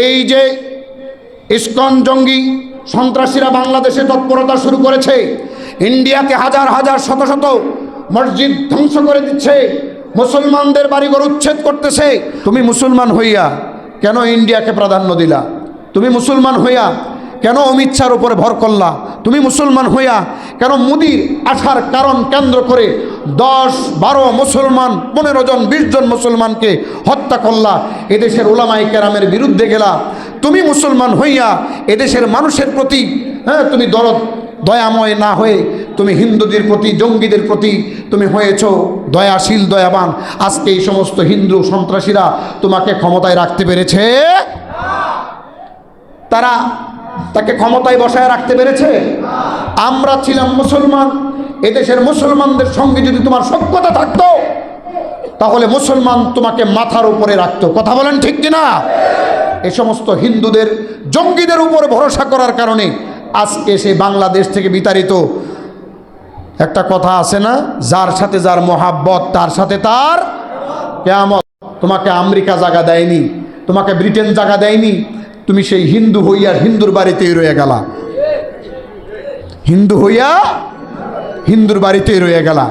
এই যে ইস্কন জঙ্গি সন্ত্রাসীরা বাংলাদেশে তৎপরতা শুরু করেছে, ইন্ডিয়াকে হাজার হাজার শত শত মসজিদ ধ্বংস করে দিচ্ছে, মুসলমানদের বাড়িঘর উচ্ছেদ করতেছে। তুমি মুসলমান হইয়া কেন ইন্ডিয়াকে প্রাধান্য দিলা? তুমি মুসলমান হইয়া কেন অমিত শাহর উপরে ভর করলা? তুমি মুসলমান হইয়া কেন মুদির আসার কারণ কেন্দ্র করে দশ, বারো মুসলমান, পনেরো জন, বিশ জন মুসলমানকে হত্যা করলা? এদেশের ওলামাই কেরামের বিরুদ্ধে গেলা। তুমি মুসলমান হইয়া এদেশের মানুষের প্রতি হ্যাঁ তুমি দরদ, দয়াময় না হয়ে তুমি হিন্দুদের প্রতি, জঙ্গিদের প্রতি তুমি হয়েছ দয়াশীল, দয়াবান। আজকে এই সমস্ত হিন্দু সন্ত্রাসীরা তোমাকে ক্ষমতায় রাখতে পেরেছে। তারা তাকে ক্ষমতায় বসায় রাখতে পেরেছে? আমরা ছিলাম মুসলমান। এদেশের মুসলমানদের সঙ্গে যদি তোমার সভ্যতা থাকতো, তাহলে মুসলমান তোমাকে মাথার উপরে রাখতো। কথা বলেন ঠিক কিনা? এ সমস্ত হিন্দুদের, জঙ্গিদের উপরে ভরসা করার কারণে আজকে সে বাংলাদেশ থেকে বিতাড়িত। একটা কথা আছে না? যার সাথে যার মহাব্বত, তার সাথে তার কেয়ামত। তোমাকে আমেরিকা জায়গা দেয়নি, তোমাকে ব্রিটেন জায়গা দেয়নি তুমি সেই হিন্দু হইয়া হিন্দুর বাড়িতেই রয়ে গেলা। হিন্দু হইয়া হিন্দুর বাড়িতেই রয়ে গেলা।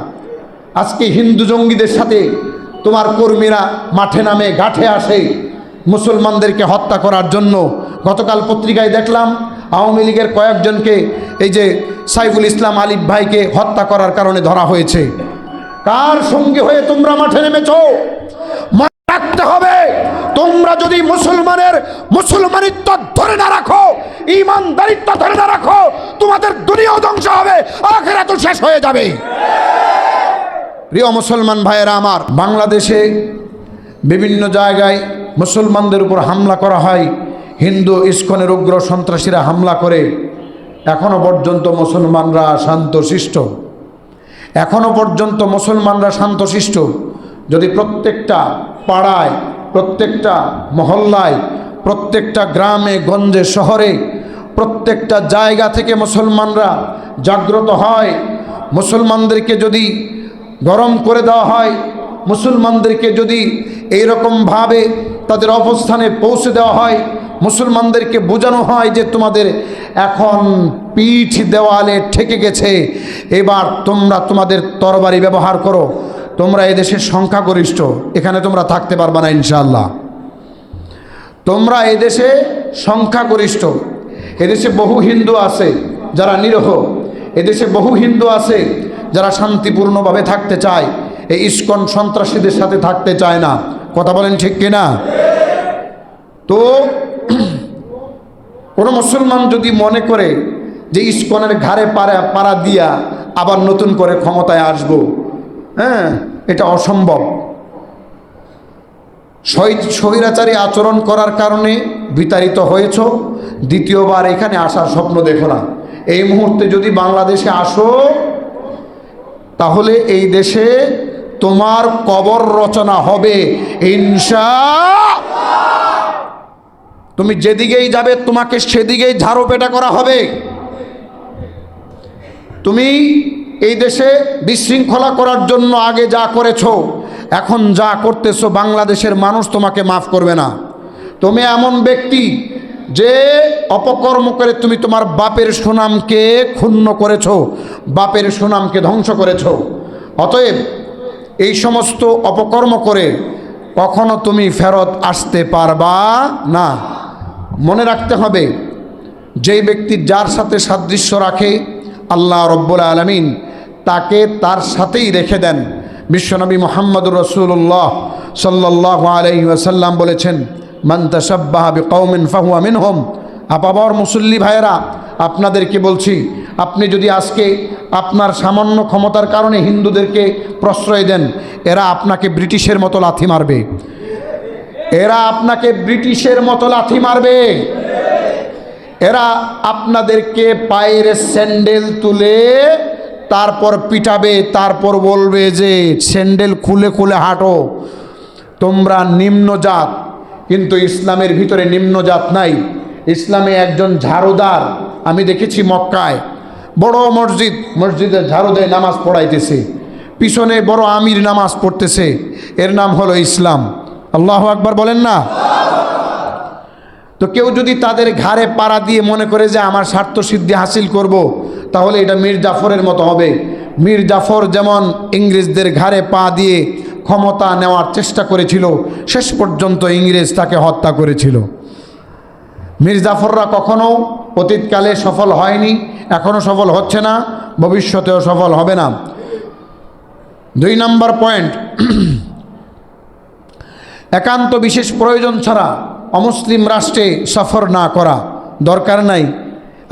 আজকে হিন্দু জঙ্গিদের সাথে তোমার কর্মীরা মাঠে নামে গাঠে আসে মুসলমানদেরকে হত্যা করার জন্য। গতকাল পত্রিকায় দেখলাম আওয়ামী লীগের কয়েকজনকে এই যে সাইফুল ইসলাম আলিফ ভাইকে হত্যা করার কারণে ধরা হয়েছে। কার সঙ্গে হয়ে তোমরা মাঠে নেমেছো? রাখতে হবে। তোমরা যদি মুসলমানের মুসলমানিত্ব ধরে না রাখো ইমানদারিত্ব ধরে না রাখো, তোমাদের দুনিয়াও ধ্বংস হবে আখেরা তো শেষ হয়ে যাবে। প্রিয় মুসলমান ভাইয়েরা আমার, বাংলাদেশে বিভিন্ন জায়গায় মুসলমানদের উপর হামলা করা হয়। হিন্দু, ইস্কনের উগ্র সন্ত্রাসীরা হামলা করে। এখনও পর্যন্ত মুসলমানরা শান্তশিষ্ট। এখনও পর্যন্ত মুসলমানরা শান্তশিষ্ট। যদি প্রত্যেকটা পাড়ায়, প্রত্যেকটা মহল্লায়, প্রত্যেকটা গ্রামে, গঞ্জে, শহরে, প্রত্যেকটা জায়গা থেকে মুসলমানরা জাগ্রত হয়। মুসলমানদেরকে যদি গরম করে দেওয়া হয়, মুসলমানদেরকে যদি এই এইরকমভাবে তাদের অবস্থানে পৌঁছে দেওয়া হয়, মুসলমানদেরকে বোঝানো হয় যে তোমাদের এখন পিঠ দেওয়ালে ঠেকে গেছে, এবার তোমরা তোমাদের তরবারি ব্যবহার করো। তোমরা এদেশের সংখ্যাগরিষ্ঠ। এখানে তোমরা থাকতে পারবে না ইনশাল্লাহ তোমরা এদেশে সংখ্যাগরিষ্ঠ। এদেশে বহু হিন্দু আছে যারা নিরহ। এদেশে বহু হিন্দু আছে যারা শান্তিপূর্ণভাবে থাকতে চায়। এই ইস্কন সন্ত্রাসীদের সাথে থাকতে চায় না। কথা বলেন ঠিক কিনা? তো কোনো মুসলমান যদি মনে করে যে ইস্কনের ঘাড়ে পাড়া পাড়া দিয়া আবার নতুন করে ক্ষমতায় আসব হ্যাঁ? এটা অসম্ভব। স্বৈরাচারী আচরণ করার কারণে বিতাড়িত হয়েছ। দ্বিতীয়বার এখানে আসার স্বপ্ন দেখো না। এই মুহূর্তে যদি বাংলাদেশে আসো, তাহলে এই দেশে তোমার কবর রচনা হবে। ইনশা তুমি যেদিকেই যাবে, তোমাকে সেদিকেই ঝাড়ো পেটা করা হবে। তুমি এই দেশে বিশৃঙ্খলা করার জন্য আগে যা করেছ, এখন যা করতেছো বাংলাদেশের মানুষ তোমাকে মাফ করবে না। তুমি এমন ব্যক্তি যে অপকর্ম করে তুমি তোমার বাপের সুনামকে ক্ষুণ্ণ করেছ, বাপের সুনামকে ধ্বংস করেছ। অতএব এই সমস্ত অপকর্ম করে কখনো তুমি ফেরত আসতে পারবা না। মনে রাখতে হবে, যেই ব্যক্তি যার সাথে সাদৃশ্য রাখে, আল্লাহ রব্বুল আলমিন তাকে তার সাথেই রেখে দেন। বিশ্বনবী মোহাম্মদুর রসুল্লাহ সাল্লাহ আলহি ওয়াসাল্লাম বলেছেন মন্তসব্বাহাবি কৌমিন ফাহুয়া মিনহম। আপাবর মুসল্লি ভাইয়েরা, আপনাদেরকে বলছি, আপনি যদি আজকে আপনার সামান্য ক্ষমতার কারণে হিন্দুদেরকে প্রশ্রয় দেন, এরা আপনাকে ব্রিটিশের মতো লাথি মারবে। এরা আপনাকে ব্রিটিশের মতো লাথি মারবে। এরা আপনাদেরকে পায়ের স্যান্ডেল তুলে তারপর পিটাবে, তারপর বলবে যে, স্যান্ডেল খুলে খুলে হাঁটো। তোমরা নিম্নজাত। কিন্তু ইসলামের ভিতরে নিম্নজাত নাই। ইসলামে একজন ঝাড়ুদার, আমি দেখেছি মক্কায়, বড় মসজিদ, মসজিদে ঝাড়ু দেয় নামাজ পড়াইতেছে। পিছনে বড় আমির নামাজ পড়তেছে। এর নাম হলো ইসলাম। আল্লাহ আকবার বলেন না? তো কেউ যদি তাদের ঘাড়ে পাড়া দিয়ে মনে করে যে, আমার স্বার্থ সিদ্ধি হাসিল করব। তাহলে এটা মীর জাফরের মতো হবে। মীর জাফর যেমন ইংরেজদের ঘাড়ে পা দিয়ে ক্ষমতা নেওয়ার চেষ্টা করেছিল, শেষ পর্যন্ত ইংরেজ তাকে হত্যা করেছিল। মীর জাফররা কখনো অতীতকালে সফল হয়নি এখনও সফল হচ্ছে না, ভবিষ্যতেও সফল হবে না। দুই নম্বর পয়েন্ট, একান্ত বিশেষ প্রয়োজন ছাড়া অমুসলিম রাষ্ট্রে সফর না করা দরকার নাই।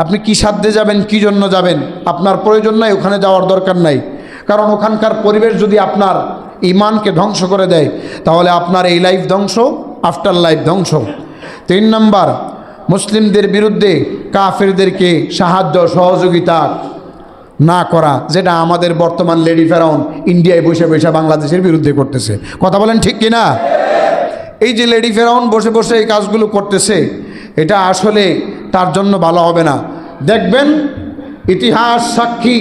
আপনি কি সাধ্যে যাবেন, কি জন্য যাবেন? আপনার প্রয়োজন নাই, ওখানে যাওয়ার দরকার নাই। কারণ ওখানকার পরিবেশ যদি আপনার ইমানকে ধ্বংস করে দেয়, তাহলে আপনার এই লাইফ ধ্বংস, আফটার লাইফ ধ্বংস। তিন নম্বর, মুসলিমদের বিরুদ্ধে কাফেরদেরকে সাহায্য, সহযোগিতা না করা, যেটা আমাদের বর্তমান লেডি ফেরাউন ইন্ডিয়ায় বসে বসে বাংলাদেশের বিরুদ্ধে করতেছে। কথা বলেন ঠিক কিনা এই যে লেডি ফেরাউন বসে বসে এই কাজগুলো করতেছে, এটা আসলে তার জন্য ভালো হবে না। দেখবেন, ইতিহাস সাক্ষী,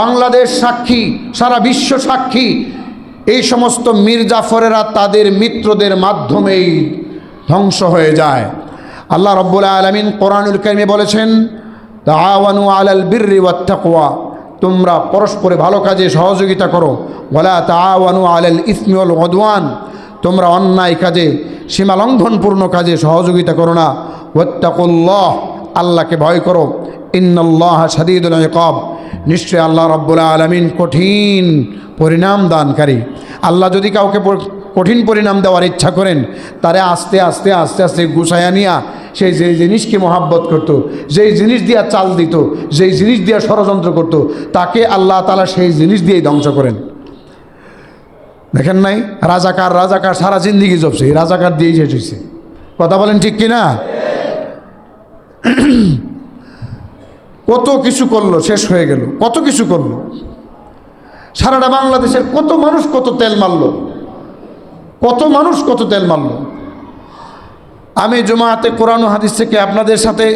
বাংলাদেশ সাক্ষী, সারা বিশ্ব সাক্ষী, এই সমস্ত মীর জাফরেরা তাদের মিত্রদের মাধ্যমেই ধ্বংস হয়ে যায়। আল্লাহ রব্বুল আলমিন কোরআনুল কারিমে বলেছেন তাওয়ানু আলাল বিররি ওয়াত্তাকওয়া তোমরা পরস্পরে ভালো কাজে সহযোগিতা করো। ওয়ালা তাওয়ানু আলাল ইসমি ওয়াল উদওয়ান তোমরা অন্যায় কাজে, সীমালঙ্ঘনপূর্ণ কাজে সহযোগিতা করো না। ওয়াত্তাকুল্লাহ, আল্লাহকে ভয় করো। ইন্নাল্লাহ সাদিদুল কব নিশ্চয় আল্লাহ রব্বুল আলমিন কঠিন পরিণাম দানকারী। আল্লাহ যদি কাউকে কঠিন পরিণাম দেওয়ার ইচ্ছা করেন, তারে আস্তে আস্তে আস্তে আস্তে গুছাইয়া নিয়া সেই যে জিনিসকে মহাব্বত করত, যেই জিনিস দিয়া চাল দিত, যেই জিনিস দিয়া ষড়যন্ত্র করত, তাকে আল্লাহ তালা সেই জিনিস দিয়েই ধ্বংস করেন। দেখেন নাই? রাজাকার রাজাকার সারা জিন্দিগি জপছে। এই রাজাকার দিয়েই হয়েছে। কথা বলেন ঠিক কিনা? কত কিছু করল, শেষ হয়ে গেল। কত কিছু করল? সারাটা বাংলাদেশের কত মানুষ কত তেল মারল? কত মানুষ কত তেল মারলো? আমি জমাতে কোরআন হাদিস থেকে আপনাদের সাথে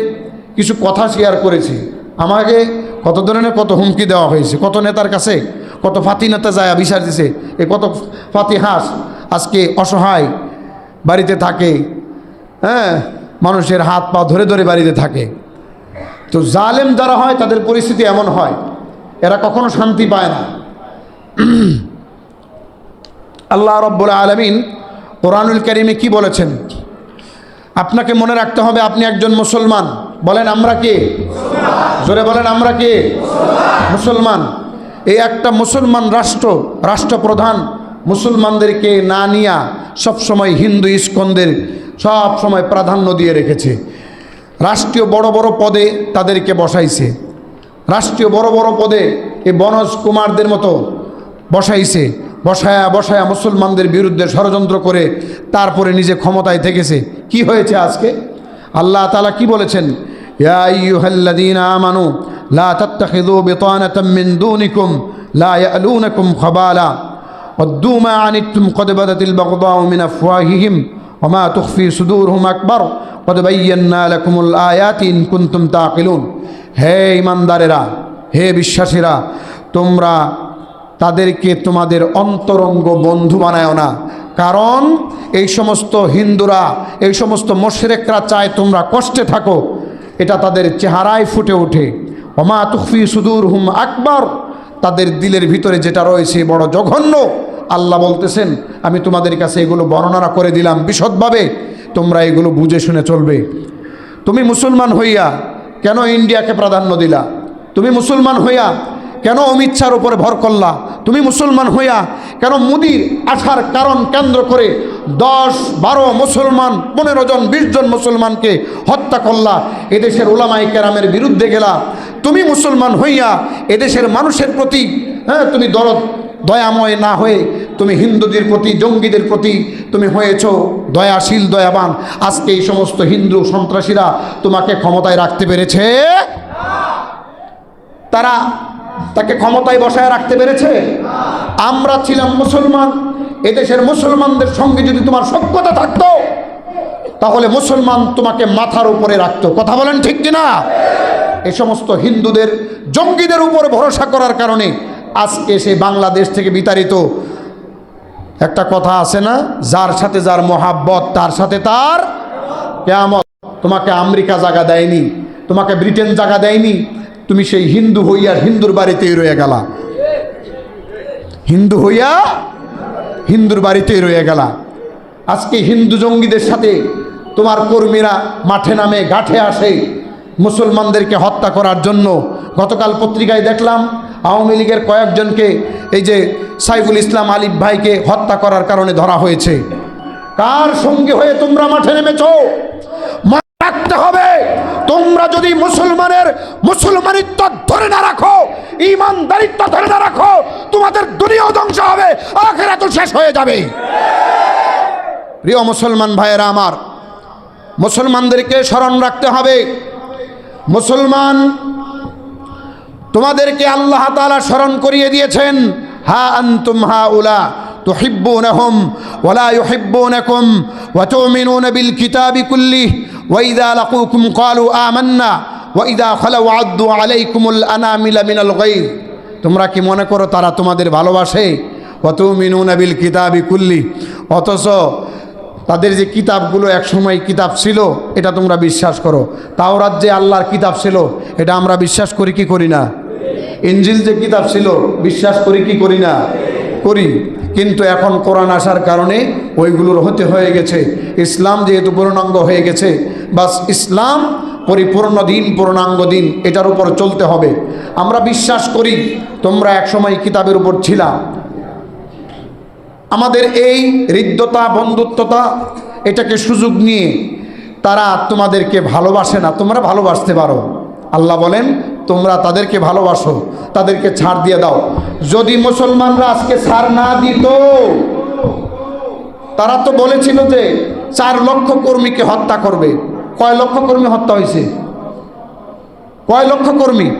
কিছু কথা শেয়ার করেছি। আমাকে কত ধরনের কত হুমকি দেওয়া হয়েছে, কত নেতার কাছে কত ফাতি নেতা যায়, বিচার দিছে। এ কত ফাতি হাঁস আজকে অসহায় বাড়িতে থাকে হ্যাঁ? মানুষের হাত পা ধরে ধরে বাড়িতে থাকে। তো জালেম যারা হয়, তাদের পরিস্থিতি এমন হয়, এরা কখনো শান্তি পায় না। আল্লাহ রব্বুল আলমিন কোরআনুল করিমে কি বলেছেন? আপনাকে মনে রাখতে হবে, আপনি একজন মুসলমান। বলেন, আমরা কে? জোরে বলেন, আমরা কে? মুসলমান। এই একটা মুসলমান রাষ্ট্র, রাষ্ট্রপ্রধান, মুসলমানদেরকে না নিয়া সবসময় হিন্দু ইস্কনদের সব সময় প্রাধান্য দিয়ে রেখেছে। রাষ্ট্রীয় বড় বড় পদে তাদেরকে বসাইছে। রাষ্ট্রীয় বড় বড় পদে এই বনজ কুমারদের মতো বসাইছে। বসায়া বসায়া মুসলমানদের বিরুদ্ধে ষড়যন্ত্র করে তারপরে নিজে ক্ষমতায় থেকেছে। কি হয়েছে আজকে? আল্লাহ তালা কি বলেছেন? ইয়া আইয়ুহাল্লাযীনা আমানু লা তাত্তাখিযু বিতানাতাম মিন দুনিকুম লা ইয়ালুনাকুম খাবালা ودوا ما عنتم قد بدت البغضاء من أفواههم وما تخفي صدورهم أكبر قد بينا لكم الآيات إن كنتم تعقلون হে ইমানদারেরা হে বিশ্বাসীরা তোমরা তাদেরকে তোমাদের অন্তরঙ্গ বন্ধু বানায় না কারণ এই সমস্ত হিন্দুরা এই সমস্ত মোশরেকরা চায় তোমরা কষ্টে থাকো এটা তাদের চেহারায় ফুটে ওঠে ওমা তুফি সুদূর হুম আকবর। তাদের দিলের ভিতরে যেটা রয়েছে বড় জঘন্য। আল্লাহ বলতেছেন, আমি তোমাদের কাছে এগুলো বর্ণনা করে দিলাম বিশদভাবে। তোমরা এগুলো বুঝে শুনে চলবে। তুমি মুসলমান হইয়া কেন ইন্ডিয়াকে প্রাধান্য দিলা? তুমি মুসলমান হইয়া কেন অমিত শাহর উপরে ভর করলা? তুমি মুসলমান হইয়া কেন মুদির আসার কারণ কেন্দ্র করে দশ, বারো মুসলমান, পনেরো জন, বিশ জন মুসলমানকে হত্যা করলা? এদেশের ওলামাই কেরামের বিরুদ্ধে গেলা। তুমি মুসলমান হইয়া এদেশের মানুষের প্রতি হ্যাঁ তুমি দরদ, দয়াময় না হয়ে তুমি হিন্দুদের প্রতি, জঙ্গিদের প্রতি তুমি হয়েছ দয়াশীল, দয়াবান। আজকে এই সমস্ত হিন্দু সন্ত্রাসীরা তোমাকে ক্ষমতায় রাখতে পেরেছে। তারা তাকে ক্ষমতায় বসায় রাখতে পেরেছে? আমরা ছিলাম মুসলমান। এদেশের মুসলমানদের সঙ্গে যদি তোমার সভ্যতা থাকতো, তাহলে মুসলমান তোমাকে মাথার উপরে রাখতো। কথা বলেন ঠিক কিনা? এ সমস্ত হিন্দুদের, জঙ্গিদের উপরে ভরসা করার কারণে আজকে সে বাংলাদেশ থেকে বিতাড়িত। একটা কথা আছে না? যার সাথে যার মহাব্বত, তার সাথে তার কেয়ামত। তোমাকে আমেরিকা জায়গা দেয়নি, তোমাকে ব্রিটেন জায়গা দেয়নি তুমি সেই হিন্দু হইয়া হিন্দুর বাড়িতেই রয়ে গেলা। হিন্দু হইয়া হিন্দুর বাড়িতেই রয়ে গেলা। আজকে হিন্দু জঙ্গিদের সাথে তোমার কর্মীরা মাঠে নামে গাঠে আসে, মুসলমানদেরকে হত্যা করার জন্য। গতকাল পত্রিকায় দেখলাম, আওয়ামী লীগের কয়েকজনকে এই যে সাইফুল ইসলাম আলিফ ভাইকে হত্যা করার কারণে ধরা হয়েছে। কার সঙ্গে হয়ে তোমরা মাঠে নেমেছো? রাখতে হবে। তোমরা যদি মুসলমানের মুসলমানিত্ব ধরে না রাখো ইমানদারিত্ব ধরে না রাখো, তোমাদের দুনিয়াও ধ্বংস হবে আখেরা তো শেষ হয়ে যাবে। প্রিয় মুসলমান ভাইয়েরা আমার, মুসলমানদেরকে স্মরণ রাখতে হবে, মুসলমান তোমাদেরকে আল্লাহ তাআলা স্মরণ করিয়ে দিয়েছেন, হা আনতুম হা উলা। تحبونهم ولا يحبونكم وتؤمنون بالكتاب كله وإذا لقوكم قالوا آمنا وإذا خلوا عضوا عليكم الأنامل من الغيظ তোমরা কি মনে করো তারা তোমাদের ভালোবাসে وتؤمنون بالكتاب كله অথচ তাদের যে কিতাবগুলো একসময় কিতাব ছিল এটা তোমরা বিশ্বাস করো তাওরাত যে আল্লাহর কিতাব ছিল এটা আমরা বিশ্বাস করি কি করি না ইঞ্জিল যে কিতাব ছিল বিশ্বাস করি কি করি না করি কিন্তু এখন কোরআন আসার কারণে ওইগুলোর হতে হয়ে গেছে। ইসলাম যেহেতু পূর্ণাঙ্গ হয়ে গেছে, বাস ইসলাম পরিপূর্ণ দিন, পূর্ণাঙ্গ দিন, এটার উপর চলতে হবে। আমরা বিশ্বাস করি, তোমরা একসময় কিতাবের উপর ছিলা। আমাদের এই হৃদ্যতা, বন্ধুত্বতা, এটাকে সুযোগ নিয়ে তারা তোমাদেরকে ভালোবাসে না, তোমরা ভালোবাসতে পারো। আল্লাহ বলেন তোমরা তাদেরকে ভালোবাসো, তাদেরকে ছাড় দিয়ে দাও। যদি মুসলমানরা আজকে ছাড় না দিত, তারা তো বলেছিল যে চার লক্ষ কর্মীকে হত্যা করবে। কয় লক্ষ কর্মী হত্যা হয়েছে? কয় লক্ষ কর্মী?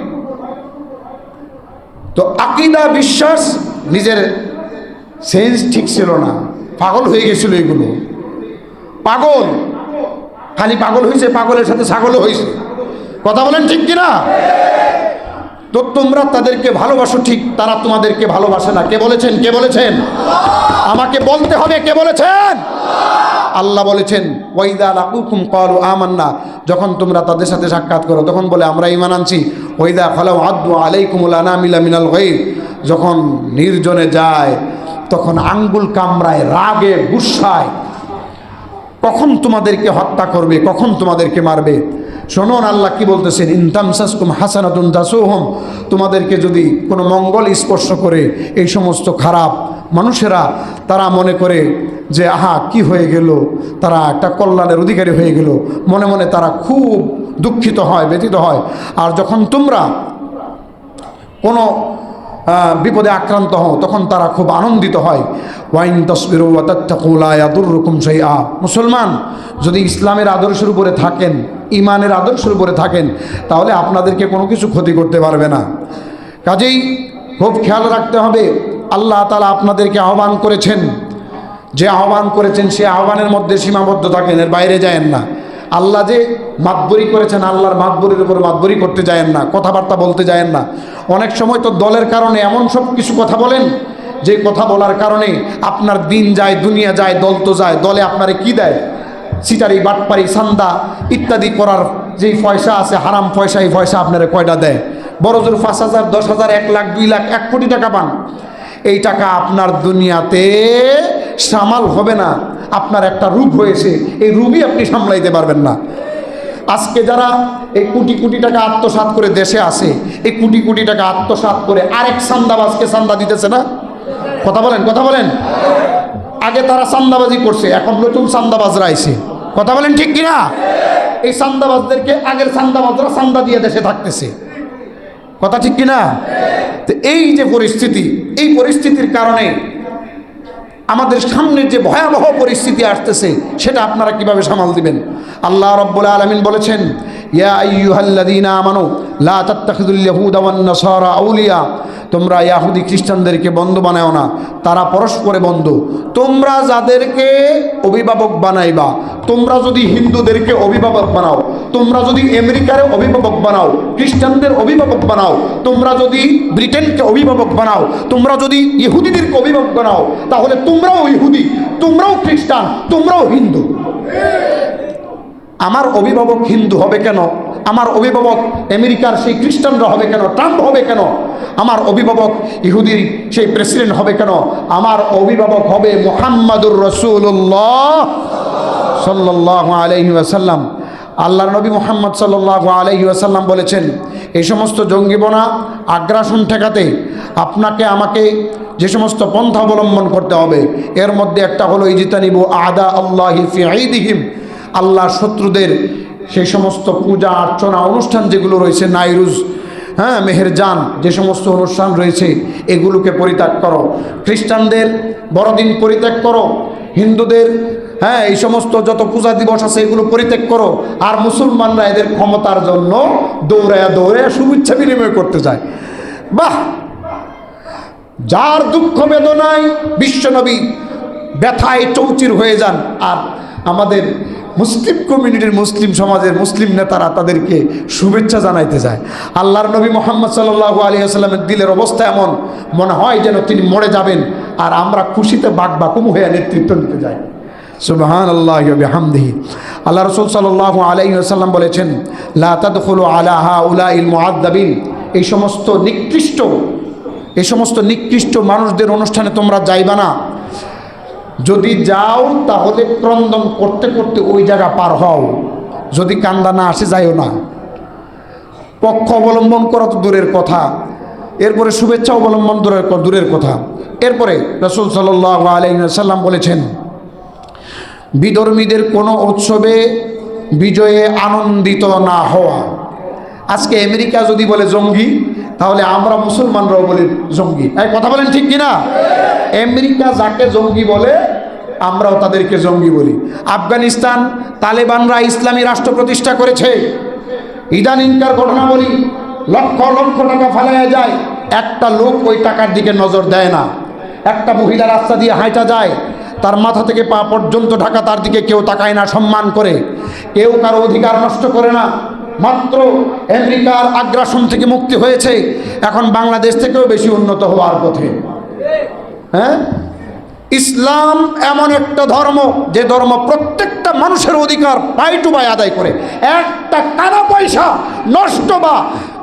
তো আকিদা, বিশ্বাস নিজের সেন্স ঠিক ছিল না। পাগল হয়ে গেছিল এগুলো। পাগল। খালি পাগল হয়েছে, পাগলের সাথে ছাগলও হয়েছে। কথা বলেন ঠিক কিনা? তো তোমরা তাদেরকে ভালোবাসো ঠিক, তারা তোমাদেরকে ভালোবাসে না। কে বলেছেন? কে বলেছেন? আমাকে বলতে হবে কে বলেছেন? আল্লাহ বলেছেন, ওয়াইদা লাকুকুম ক্বালু আমান্না। যখন তোমরা তাদের সাথে সাক্ষাৎ করো, তখন বলে, আমরা ঈমান আনছি। ওয়াইদা খালাউ আদু আলাইকুমুল আনামিলা মিনাল গায়ব। যখন নির্জনে যায়, তখন আঙ্গুল কামড়ায়, রাগে গুসায়, কখন তোমাদেরকে হত্যা করবে? কখন তোমাদেরকে মারবে? শোনুন, আল্লাহ কি বলতেছেন? ইনতামসাসকুম হাসানাতুন দাসুহম তোমাদেরকে যদি কোনো মঙ্গল স্পর্শ করে এই সমস্ত খারাপ মানুষেরা, তারা মনে করে যে, আহা, কি হয়ে গেল? তারা একটা কল্যাণের অধিকারী হয়ে গেল। মনে মনে তারা খুব দুঃখিত হয়, ব্যথিত হয়। আর যখন তোমরা কোনো বিপদে আক্রান্ত হও, তখন তারা খুব আনন্দিত হয়। ওয়াইন তসবির রকম সেই আ মুসলমান, যদি ইসলামের আদর্শের উপরে থাকেন ইমানের আদর্শের উপরে থাকেন, তাহলে আপনাদেরকে কোনো কিছু ক্ষতি করতে পারবে না। কাজেই খুব খেয়াল রাখতে হবে, আল্লাহ তালা আপনাদেরকে আহ্বান করেছেন। যে আহ্বান করেছেন, সে আহ্বানের মধ্যে সীমাবদ্ধ থাকেন, এর বাইরে যায়েন না। আল্লাহ যে মাতবরি করেছেন, আল্লাহর মাতবরির উপর মাতবরি করতে যায়েন না, কথাবার্তা বলতে যায়েন না। অনেক সময় তো দলের কারণে এমন সব কিছু কথা বলেন, যে কথা বলার কারণে আপনার দিন যায়, দুনিয়া যায়, দল তো যায়, দলে আপনারে কি দেয়? সিটারি, বাটপারি, সান্দা ইত্যাদি করার যেই পয়সা আছে, হারাম পয়সা, এই পয়সা আপনারা কয়টা দেয়? বড় জোর পাঁচ হাজার, দশ হাজার, এক লাখ, দুই লাখ, এক কোটি টাকা পান। এই টাকা আপনার দুনিয়াতে সামাল হবে না। আপনার একটা রূপ হয়েছে, এই রূপই আপনি সামলাইতে পারবেন না। আজকে যারা এই কোটি কোটি টাকা আত্মসাৎ করে দেশে আসে এই কোটি কোটি টাকা আত্মসাৎ করে আরেক সান্দাবাজকে সান্দা দিতেছে না? কথা বলেন কথা বলেন। আগে তারা সান্দাবাজি করছে, এখন নতুন সান্দাবাজরা আইছে। কথা বলেন ঠিক কিনা? এই সান্দাবাজদেরকে আগের সান্দাবাজরা সান্দা দিয়ে দেশে থাকতেছে। কথা ঠিক কিনা? তো এই যে পরিস্থিতি, এই পরিস্থিতির কারণে আমাদের সামনে যে ভয়াবহ পরিস্থিতি আসতেছে, সেটা আপনারা কীভাবে সামাল দিবেন? আল্লাহ রব্বুল আলমিন বলেছেন আউলিয়া। তোমরা ইয়াহুদি খ্রিস্টানদেরকে বন্ধু বানাও না, তারা পরস্পরে বন্ধু। তোমরা যাদেরকে অভিভাবক বানাইবা, তোমরা যদি হিন্দুদেরকে অভিভাবক বানাও, তোমরা যদি আমেরিকার অভিভাবক বানাও, খ্রিস্টানদের অভিভাবক বানাও, তোমরা যদি ব্রিটেনকে অভিভাবক বানাও, তোমরা যদি ইহুদিদেরকে অভিভাবক বানাও, তাহলে তোমরাও ইহুদি, তোমরাও খ্রিস্টান, তোমরাও হিন্দু। আমার অভিভাবক হিন্দু হবে কেন? আমার অভিভাবক আমেরিকার সেই খ্রিস্টানরা হবে কেন? ট্রাম্প হবে কেন? আমার অভিভাবক ইহুদির সেই প্রেসিডেন্ট হবে কেন? আমার অভিভাবক হবে মোহাম্মদুর রসুল্লাহ সাল্লাহ আলহি আসাল্লাম আল্লাহ নবী মোহাম্মদ সাল্লাহ আলহি আসাল্লাম বলেছেন, এই সমস্ত জঙ্গিবনা আগ্রাসন ঠেকাতে আপনাকে আমাকে যে সমস্ত পন্থা অবলম্বন করতে হবে। এর মধ্যে একটা হলো, ইজিতানিবু আদা আল্লাহ ফিহিম আল্লাহর শত্রুদের সেই সমস্ত পূজা অর্চনা অনুষ্ঠান যেগুলো রয়েছে, নাইরুজ হ্যাঁ মেহেরজান, যে সমস্ত অনুষ্ঠান রয়েছে, এগুলোকে পরিত্যাগ করো। খ্রিস্টানদের বড়দিন পরিত্যাগ করো। হিন্দুদের হ্যাঁ এই সমস্ত যত পূজা দিবস আছে, এগুলো পরিত্যাগ করো। আর মুসলমানরা এদের ক্ষমতার জন্য দৌড়ায়া দৌড়ায়া শুভেচ্ছা বিনিময় করতে যায়। বাহ! যার দুঃখ বেদনায় বিশ্বনবী ব্যথায় চৌচির হয়ে যান। আর আমাদের মুসলিম কমিউনিটির মুসলিম সমাজের মুসলিম নেতারা তাদেরকে শুভেচ্ছা জানাইতে যায়। আল্লাহর নবী মোহাম্মদ সাল্লাহ আলী আসসালামের দিলের অবস্থা এমন, মনে হয় যেন তিনি মরে যাবেন আর আমরা খুশিতে বাক বাকুম হয়ে নেতৃত্ব নিতে যাই। সুবহান আল্লাহ হামদিহি আল্লাহ রসুল সাল্লাহ আলাইসাল্লাম বলেছেন লাতাদুল আলাহা উলা এই সমস্ত নিকৃষ্ট, এই সমস্ত নিকৃষ্ট মানুষদের অনুষ্ঠানে তোমরা যাইবা না। যদি যাও তাহলে ক্রন্দন করতে করতে ওই জায়গা পার হও। যদি কান্দা না আসে, যাইও না। পক্ষ অবলম্বন করা তো দূরের কথা। এরপরে শুভেচ্ছা অবলম্বন দূরের দূরের কথা। এরপরে রসুল সাল্লাহ আলাইসাল্লাম বলেছেন, বিধর্মীদের কোনো উৎসবে বিজয়ে আনন্দিত না হওয়া। আজকে আমেরিকা যদি বলে জঙ্গি, তাহলে আমরা মুসলমানরাও বলি জঙ্গি। কথা বলেন ঠিক কিনা? আমেরিকা যাকে জঙ্গি বলে আমরাও তাদেরকে জঙ্গি বলি। আফগানিস্তান তালেবানরা ইসলামী রাষ্ট্র প্রতিষ্ঠা করেছে। ইদানিংকার ঘটনা বলি লক্ষ লক্ষ টাকা ফেলাইয়া যায়। একটা লোক ওই টাকার দিকে নজর দেয় না। একটা মহিলা রাস্তা দিয়ে হাঁটা যায়। তার মাথা থেকে পা পর্যন্ত ঢাকা তার দিকে কেউ তাকায় না, সম্মান করে। কেউ কারও অধিকার নষ্ট করে না। মাত্র আমেরিকার আগ্রাসন থেকে মুক্তি হয়েছে। এখন বাংলাদেশ থেকেও বেশি উন্নত হওয়ার পথে। হ্যাঁ? ইসলাম এমন একটা ধর্ম যে ধর্ম প্রত্যেকটা মানুষের অধিকার পাই টু বাই আদায় করে। একটা কানা পয়সা নষ্ট বা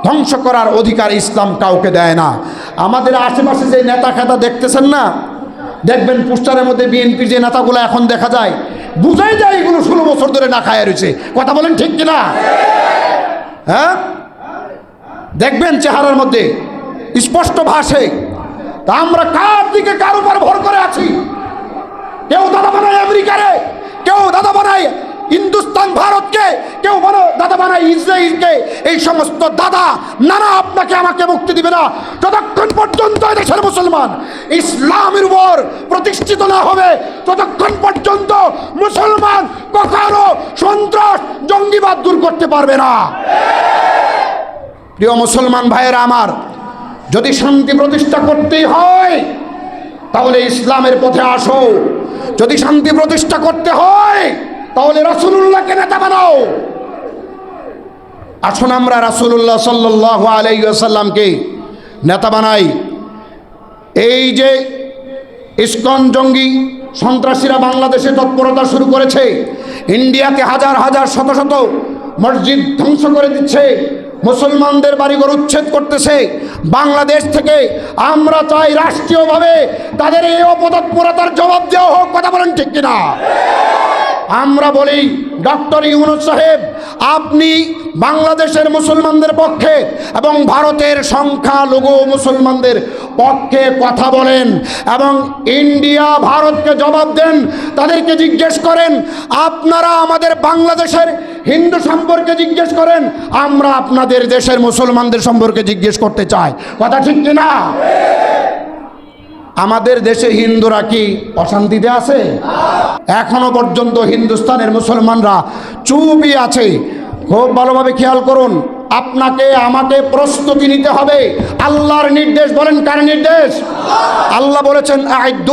ধ্বংস করার অধিকার ইসলাম কাউকে দেয় না। আমাদের আশেপাশে যে নেতা খেতা দেখতেছেন না? দেখবেন পোস্টারের মধ্যে বিএনপির যে নেতাগুলো এখন দেখা যায়, বুঝাই যায় এগুলো ষোলো বছর ধরে না খায় রয়েছে। কথা বলেন ঠিক কিনা? হ্যাঁ? দেখবেন চেহারার মধ্যে স্পষ্ট ভাষে তা আমরা কার দিকে কার উপর ভর করে আছি? কেউ দাদা বানায় আমেরিকারে, কেউ দাদা বানায় হিন্দুস্তান ভারতকে, কেউ বলো দাদা বানায় ইসরায়েলকে। এই সমস্ত দাদা, নানা আপনাকে আমাকে মুক্তি দিবে না। যতক্ষণ পর্যন্ত এ দেশের মুসলমান ইসলামের উপর প্রতিষ্ঠিত না হবে, ততক্ষণ পর্যন্ত মুসলমান কখনো সন্ত্রাস, জঙ্গিবাদ দূর করতে পারবে না। প্রিয় মুসলমান ভাইয়েরা আমার যদি শান্তি প্রতিষ্ঠা করতেই হয়, তাহলে ইসলামের পথে আসো। যদি শান্তি প্রতিষ্ঠা করতে হয়, তাহলে রাসুলুল্লাহকে নেতা বানাও। আসুন আমরা রাসুলুল্লাহ সাল্লাহ আলাইসাল্লামকে নেতা বানাই। এই যে ইস্কন জঙ্গি সন্ত্রাসীরা বাংলাদেশে তৎপরতা শুরু করেছে ইন্ডিয়াতে হাজার হাজার শত শত মসজিদ ধ্বংস করে দিচ্ছে মুসলমানদের বাড়িঘর উচ্ছেদ করতেছে। বাংলাদেশ থেকে আমরা চাই রাষ্ট্রীয়ভাবে তাদের এই অপতৎপরতার জবাব দেওয়া হোক, কথা বলেন ঠিক কিনা? আমরা বলি, ডক্টর ইউনুস সাহেব, আপনি বাংলাদেশের মুসলমানদের পক্ষে এবং ভারতের সংখ্যালঘু মুসলমানদের পক্ষে কথা বলেন এবং ইন্ডিয়া ভারতকে জবাব দেন, তাদেরকে জিজ্ঞেস করেন, আপনারা আমাদের বাংলাদেশের হিন্দু সম্পর্কে জিজ্ঞেস করেন, আমরা আপনাদের দেশের মুসলমানদের সম্পর্কে জিজ্ঞেস করতে চাই। কথা ঠিক কিনা? আমাদের দেশে হিন্দুরা কি অশান্তিতে আছে? এখনও পর্যন্ত হিন্দুস্তানের মুসলমানরা চুপই আছে। খুব ভালোভাবে খেয়াল করুন। আপনাকে, আমাকে প্রস্তুতি নিতে হবে। আল্লাহর নির্দেশ, বলেন কার নির্দেশ? আল্লাহ বলেছেন খাইল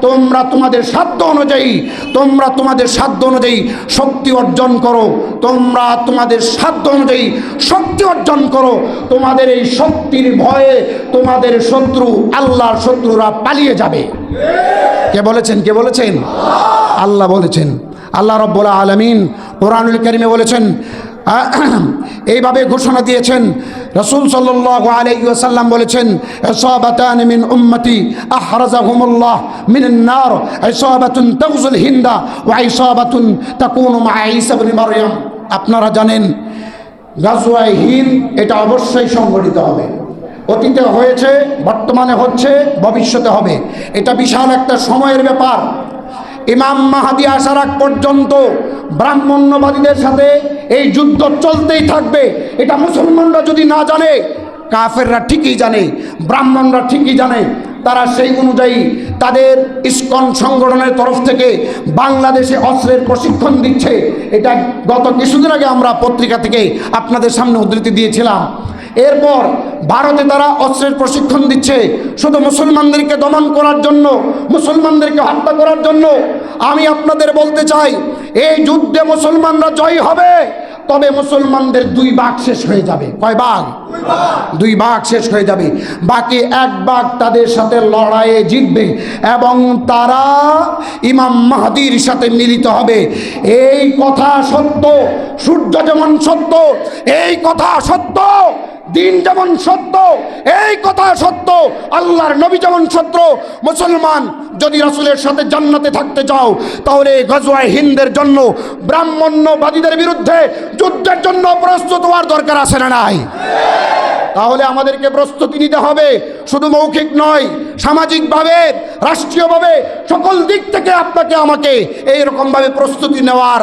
তোমরা তোমাদের সাধ্য অনুযায়ী, তোমরা তোমাদের সাধ্য অনুযায়ী শক্তি অর্জন করো। তোমরা তোমাদের সাধ্য অনুযায়ী শক্তি অর্জন করো। তোমাদের এই শক্তির ভয়ে তোমাদের শত্রু, আল্লাহর শত্রুরা পালিয়ে যাবে। কে বলেছেন? কে বলেছেন? আল্লাহ বলেছেন। আল্লাহ রব্বুল আলমিন কোরআনুল করিমে বলেছেন এইভাবে ঘোষণা দিয়েছেন। রসুল সাল্লাহ আলাইসাল্লাম বলেছেন, এসাবাতান মিন উম্মতি আহরাজাহুমুল্লাহ মিন নার, এসাবাতুন তাগজুল হিন্দা ওয়া ইসাবাতুন তাকুনু মা ঈসা ইবনে আপনারা জানেন গাজওয়াই হিন্দ এটা অবশ্যই সংগঠিত হবে। অতীতে হয়েছে, বর্তমানে হচ্ছে, ভবিষ্যতে হবে। এটা বিশাল একটা সময়ের ব্যাপার। ইমাম মাহাদি আসার আগ পর্যন্ত ব্রাহ্মণ্যবাদীদের সাথে এই যুদ্ধ চলতেই থাকবে। এটা মুসলমানরা যদি না জানে, কাফেররা ঠিকই জানে, ব্রাহ্মণরা ঠিকই জানে, তারা সেই অনুযায়ী তাদের ইস্কন সংগঠনের তরফ থেকে বাংলাদেশে অস্ত্রের প্রশিক্ষণ দিচ্ছে। এটা গত কিছুদিন আগে আমরা পত্রিকা থেকে আপনাদের সামনে উদ্ধৃতি দিয়েছিলাম। এরপর ভারতে তারা অস্ত্রের প্রশিক্ষণ দিচ্ছে। শুধু মুসলমানদেরকে দমন করার জন্য মুসলমানদেরকে হত্যা করার জন্য আমি আপনাদের বলতে চাই এই যুদ্ধে মুসলমানরা জয় হবে তবে মুসলমানদের দুই ভাগ শেষ হয়ে যাবে। কয় ভাগ? দুই ভাগ। শেষ হয়ে যাবে। বাকি এক ভাগ তাদের সাথে লড়াইয়ে জিতবে এবং তারা ইমাম মাহাদির সাথে মিলিত হবে। এই কথা সত্য সূর্য যেমন সত্য এই কথা সত্য দিন যেমন সত্য, এই কথা সত্য, আল্লাহর নবী যেমন সত্য, মুসলমান যদি রাসূলের সাথে জান্নাতে থাকতে চাও, তাহলে গজওয়ায় হিন্দের জন্য, ব্রাহ্মণ্যবাদীদের বিরুদ্ধে যুদ্ধের জন্য প্রস্তুত হওয়ার দরকার আছে না নাই? তাহলে আমাদেরকে প্রস্তুতি নিতে হবে, শুধু মৌখিক নয়, সামাজিকভাবে, রাষ্ট্রীয়ভাবে, সকল দিক থেকে আপনাকে আমাকে এইরকমভাবে প্রস্তুতি নেওয়ার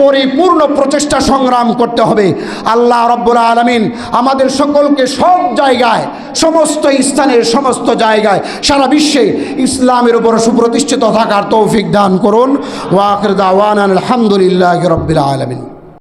পরিপূর্ণ প্রচেষ্টা সংগ্রাম করতে হবে। আল্লাহ রব্বুল আলমিন আমাদের সকলকে সব জায়গায়, সমস্ত স্থানের সমস্ত জায়গায়, সারা বিশ্বে ইসলামের উপর সুপ্রতিষ্ঠিত থাকার তৌফিক দান করুন। ওয়াকর দাওয়ান আলহামদুলিল্লাহ রব্বুল আলমিন।